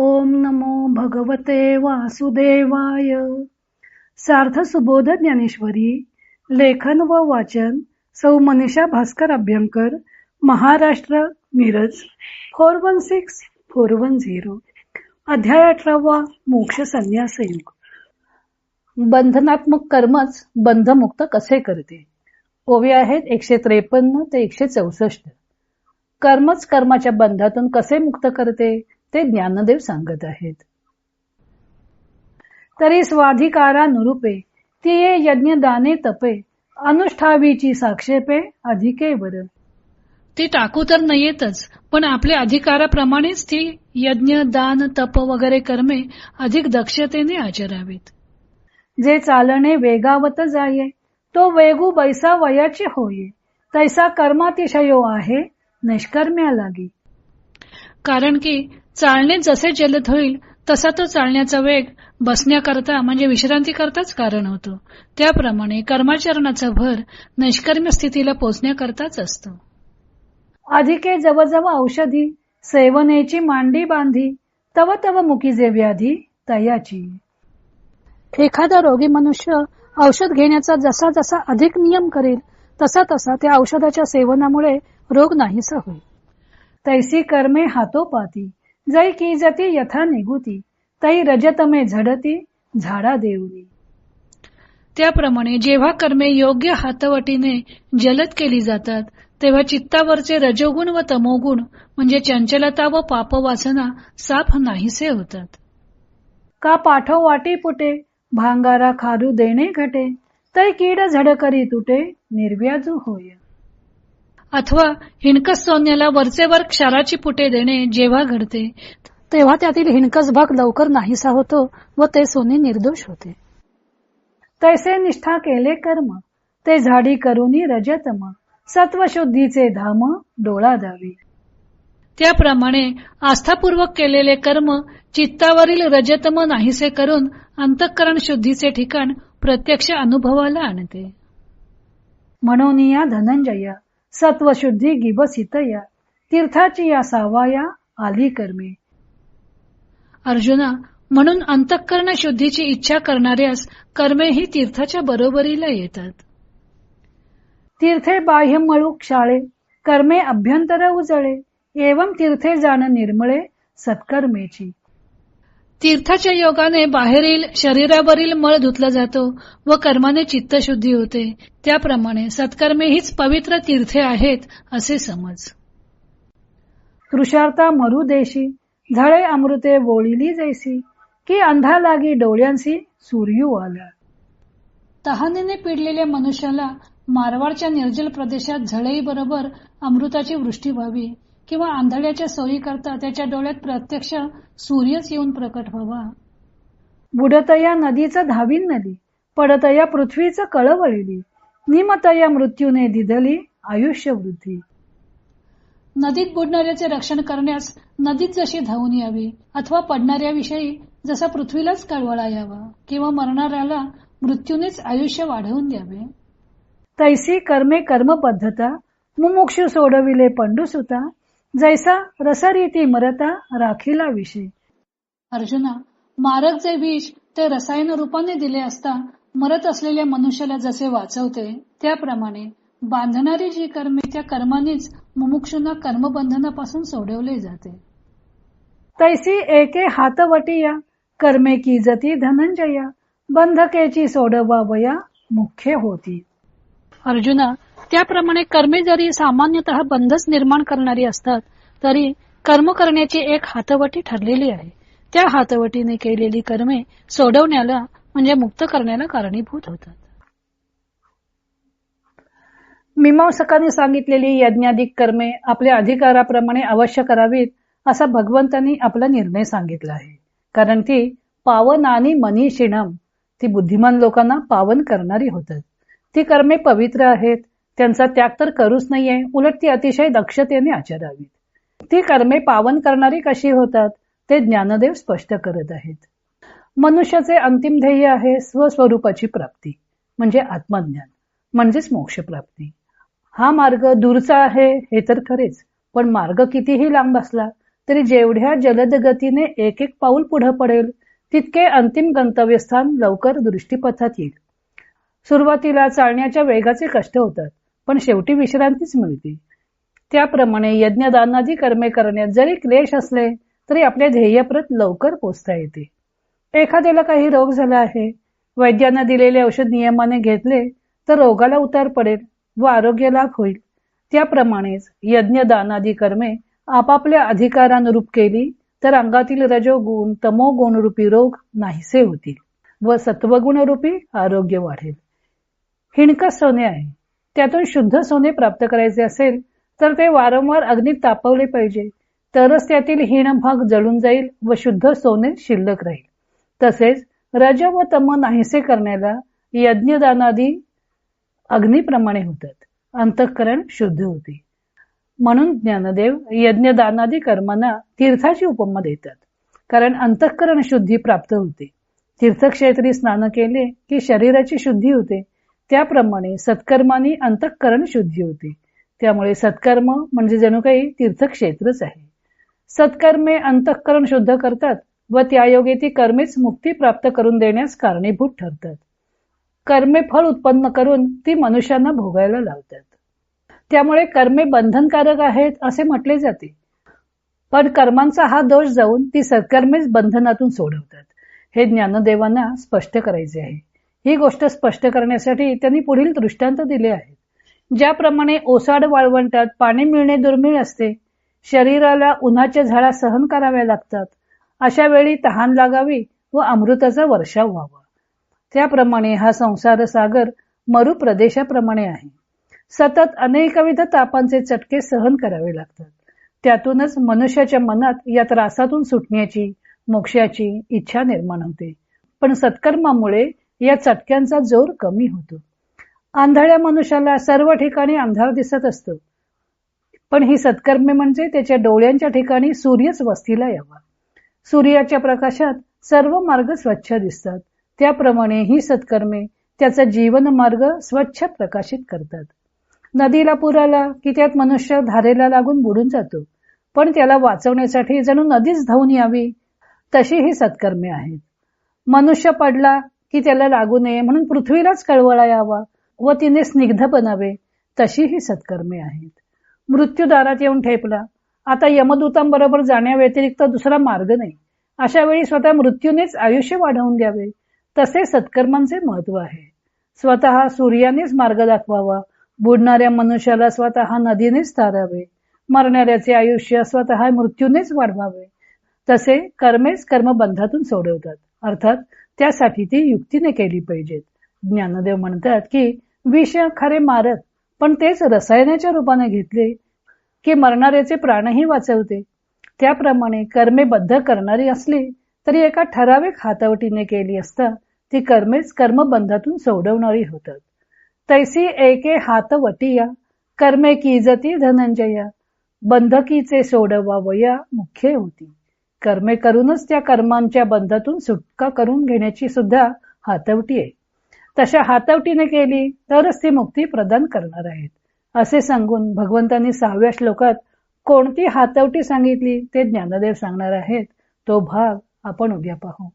ओम नमो भगवते वासुदेवाय. सार्थ सुबोध ज्ञानेश्वरी लेखन व वाचन सौ Manisha Bhaskar Abhyankar Maharashtra Miraj four one six four one zero. अध्याय अठरावा मोक्ष संन्यास योग बंधनात्मक कर्मच बंधमुक्त कसे करते? ओवी आहेत एकशे त्रेपन्न ते एकशे चौसष्ट. कर्मच कर्माच्या बंधातून कसे मुक्त करते? ते ज्ञानदेव सांगत आहेत. तरी स्वाधिकारानुरूपे ती ये यज्ञ दाने तपे अनुष्ठावीची साक्षेपे अधिके बर ती टाकू तर नयेतच पण आपल्या अधिकाराप्रमाणेच ती यज्ञ दान तप वगैरे कर्मे अधिक दक्षतेने आचरावीत. जे चालणे वेगावत जाये तो वेगू बैसा वयाचे होये. तैसा कर्मातिशयो आहे निष्कर्म्या लागी. कारण की चालणे जसे जलद होईल तसा तो चालण्याचा वेग बसण्याकरता म्हणजे विश्रांती करताच कारण होतो. त्याप्रमाणे कर्माचरणाचा भर नैष्कर्म्य स्थितीला पोचण्याकरताच असतो. अधिके जवळजवळ औषधी सेवनेची मांडी बांधी तव तव मुकी जे व्याधी तयाची. एखादा रोगी मनुष्य औषध घेण्याचा जसा जसा अधिक नियम करेल तसा तसा त्या औषधाच्या सेवनामुळे रोग नाहीसा होईल. तैसी कर्मे हातोपाती जै की जती यथा निगुती. तै रजतमे झडती झाडा देऊनी. त्याप्रमाणे जेव्हा कर्मे योग्य हातवटीने जलद केली जातात तेव्हा चित्तावरचे रजोगुण व तमोगुण म्हणजे चंचलता व पापवासना साफ नाहीसे होतात. का पाठो वाटी पुटे भांगारा खारू देणे घटे. तै कीड झड करी तुटे निर्व्याजू होय. अथवा हिणकस सोन्याला वरचे वर क्षाराची पुटे देणे जेव्हा घडते तेव्हा त्यातील हिणकस भाग लवकर नाहीसा होतो व ते सोने निर्दोष होते. तैसे निष्ठा केले कर्म ते झाडी करुनी रजतम सत्वशुद्धीचे धाम डोळा दावी त्याप्रमाणे आस्थापूर्वक केलेले कर्म चित्तावरील रजतम नाहीसे करून अंतःकरण शुद्धीचे ठिकाण प्रत्यक्ष अनुभवाला आणते. म्हणून या धनंजया सत्वशुद्धी गिबसितया तीर्थाची या सावाया आली कर्मे. अर्जुना म्हणून अंतःकरण शुद्धीची इच्छा करणाऱ्यास कर्मे ही तीर्थाच्या बरोबरीला येतात. तीर्थे बाह्य मळू क्षाळे कर्मे अभ्यंतर उजळे एवं तीर्थे जाण निर्मळे सत्कर्मेची. तीर्थाच्या योगाने बाहेरील शरीरावरील मळ धुतला जातो व कर्माने चित्तशुद्धी होते. त्याप्रमाणे सत्कर्मे हीच पवित्र तीर्थे आहेत असे समज. तृषार्था मरू देशी झळे अमृते वोळिली जैसी की अंधा लागी डोळ्यांसी सूर्यू आला. तहानेने पिडलेल्या मनुष्याला मारवाडच्या निर्जल प्रदेशात झळई बरोबर अमृताची वृष्टी व्हावी. किंवा आंधळ्याच्या सोयी करता त्याच्या डोळ्यात प्रत्यक्ष सूर्यच येऊन प्रकट व्हावा. बुडतया नदीचं धावीन नदी पडतया पृथ्वीचं कळवळली निमतया मृत्यूने दिधली आयुष्य वृद्धी. नदीत बुडणाऱ्याचे रक्षण करण्यास नदीत जशी धावून यावी अथवा पडणाऱ्याविषयी जसा पृथ्वीलाच कळवळा यावा किंवा मरणाऱ्याला मृत्यूनेच आयुष्य वाढवून द्यावे. तैसी कर्मे कर्म पद्धता मुमुक्षु सोडविले पंडुसुता जैसा रसरीती मरता राखीला विषय. अर्जुना मारक जे विष ते रसायन रूपाने दिले असता मरत असलेल्या मनुष्याला जसे वाचवते त्याप्रमाणे बांधणारी जी कर्मे त्या कर्मानेच मुमुक्षूंना कर्मबंधनापासून सोडवले जाते. तैसी एके हातवटिया कर्मे की जती धनंजया बंधकेची सोडवावया मुख्य होती. अर्जुना त्याप्रमाणे कर्मे जरी सामान्यतः बंधच निर्माण करणारी असतात तरी कर्म करण्याची एक हातवटी ठरलेली आहे. त्या हातवटीने केलेली कर्मे सोडवण्याला म्हणजे मुक्त करण्याला कारणीभूत होतात. मीमांसकांनी सांगितलेली यज्ञाधिक कर्मे आपल्या अधिकाराप्रमाणे अवश्य करावीत असा भगवंतांनी आपला निर्णय सांगितला आहे. कारण ती पावन आणि मनीषिणम ती बुद्धिमान लोकांना पावन करणारी होतात. ती कर्मे पवित्र आहेत त्यांचा त्याग तर करूच नाहीये. उलट ती अतिशय दक्षतेने आचरावीत. ती कर्मे पावन करणारी कशी होतात ते ज्ञानदेव स्पष्ट करत आहेत. मनुष्याचे अंतिम ध्येय आहे स्वस्वरूपाची प्राप्ती म्हणजे आत्मज्ञान म्हणजेच मोक्ष प्राप्ती हा मार्ग दूरचा आहे हे तर खरेच पण मार्ग कितीही लांब असला तरी जेवढ्या जलद गतीने एक एक पाऊल पुढे पडेल तितके अंतिम गंतव्यस्थान लवकर दृष्टीपथात येईल. सुरुवातीला चालण्याच्या वेगाचे कष्ट होतात पण शेवटी विश्रांतीच मिळते. त्याप्रमाणे यज्ञदानादी कर्मे करण्यात जरी क्लेश असले तरी आपल्या ध्येयप्रत लवकर पोचता येते. एखाद्याला काही रोग झाला आहे वैद्यांना दिलेले औषध नियमाने घेतले तर रोगाला उतार पडेल व आरोग्य लाभ होईल. त्याप्रमाणेच यज्ञदानादी कर्मे आपापल्या अधिकारानुरूप केली तर अंगातील रजोगुण तमोगुण रूपी रोग नाहीसे होतील व सत्वगुणरूपी आरोग्य वाढेल. हिणकस सोने आहे. त्यातून शुद्ध सोने प्राप्त करायचे असेल तर ते वारंवार अग्नीत तापवले पाहिजे. तरच त्यातील हीन भाग जळून जाईल व शुद्ध सोने शिल्लक राहील. तसेच रज व तम नाहीसे करण्याला यज्ञदानादी अग्निप्रमाणे होतात. अंतःकरण शुद्ध होते. म्हणून ज्ञानदेव यज्ञदानादी कर्मांना तीर्थाची उपमा देतात. कारण अंतःकरण शुद्धी प्राप्त होते. तीर्थक्षेत्री स्नान केले की शरीराची शुद्धी होते. त्याप्रमाणे सत्कर्माने अंतःकरण शुद्धी होते. त्यामुळे सत्कर्म म्हणजे जणू काही तीर्थक्षेत्रच आहे. सत्कर्मे अंतःकरण शुद्ध करतात व त्यायोगे ती कर्मेच मुक्ती प्राप्त करून देण्यास कारणीभूत ठरतात. कर्मे फळ उत्पन्न करून ती मनुष्यांना भोगायला लावतात. त्यामुळे कर्मे बंधनकारक आहेत असे म्हटले जाते. पण कर्मांचा हा दोष जाऊन ती सत्कर्मेच बंधनातून सोडवतात. हे ज्ञानदेवांना स्पष्ट करायचे आहे. ही गोष्ट स्पष्ट करण्यासाठी त्यांनी पुढील दृष्टांत दिले आहेत. ज्याप्रमाणे ओसाड वाळवंटात पाणी मिळणे दुर्मिळ असते शरीराला उन्हाच्या झाडा सहन कराव्या लागतात अशा वेळी तहान लागावी व अमृताचा वर्षाव व्हावा. त्याप्रमाणे हा संसार सागर मरु प्रदेशाप्रमाणे आहे. सतत अनेकविध तापांचे चटके सहन करावे लागतात. त्यातूनच मनुष्याच्या मनात या त्रासातून सुटण्याची मोक्षाची इच्छा निर्माण होते. पण सत्कर्मामुळे या चटक्यांचा जोर कमी होतो. आंधळ्या मनुष्याला सर्व ठिकाणी अंधार दिसत असतो. पण ही सत्कर्मे म्हणजे त्याच्या डोळ्यांच्या ठिकाणी सूर्यच वस्तीला यावा. सूर्याच्या प्रकाशात सर्व मार्ग स्वच्छ दिसतात. त्याप्रमाणे ही सत्कर्मे त्याचा जीवन मार्ग स्वच्छ प्रकाशित करतात. नदीला पूर आला की त्यात मनुष्य धारेला लागून बुडून जातो. पण त्याला वाचवण्यासाठी जणू नदीच धावून यावी तशी ही सत्कर्मे आहेत. मनुष्य पडला की त्याला लागू नये म्हणून पृथ्वीलाच कळवळा यावा व तिने स्निग्ध बनावे तशी ही सत्कर्मे आहेत. मृत्यू दारात येऊन ठेपला. आता यमदूतांबरोबर जाण्याव्यतिरिक्त दुसरा मार्ग नाही. अशा वेळी स्वतः मृत्यूनेच आयुष्य वाढवून द्यावे. तसे सत्कर्मांचे महत्त्व आहे. स्वतः सूर्यानेच मार्ग दाखवावा. बुडणाऱ्या मनुष्याला स्वतः नदीनेच तारावे. मरणाऱ्याचे आयुष्य स्वतः मृत्यूनेच वाढवावे. तसे कर्मेच कर्मबंधातून सोडवतात. अर्थात त्यासाठी ती युक्तीने केली पाहिजेत. ज्ञानदेव म्हणतात की विष खरे मारत पण तेच रसायनाच्या रूपाने घेतले की मरणाऱ्याचे प्राणही वाचवते. त्याप्रमाणे कर्मे बद्ध करणारी असली तरी एका ठराविक हातावटीने केली असता ती कर्मेच कर्मबंधातून सोडवणारी होतात. तैसी एके हातवटिया कर्मे की जती धनंजया बंधकीचे सोडवावया मुख्य होती. कर्मे करूनच त्या कर्मांच्या बंधातून सुटका करून घेण्याची सुद्धा हातवटी आहे. तशा हातवटीने केली तरच ती मुक्ती प्रदान करणार आहेत. असे सांगून भगवंतांनी सहाव्या श्लोकात कोणती हातवटी सांगितली ते ज्ञानदेव सांगणार आहेत. तो भाग आपण उद्या पाहू.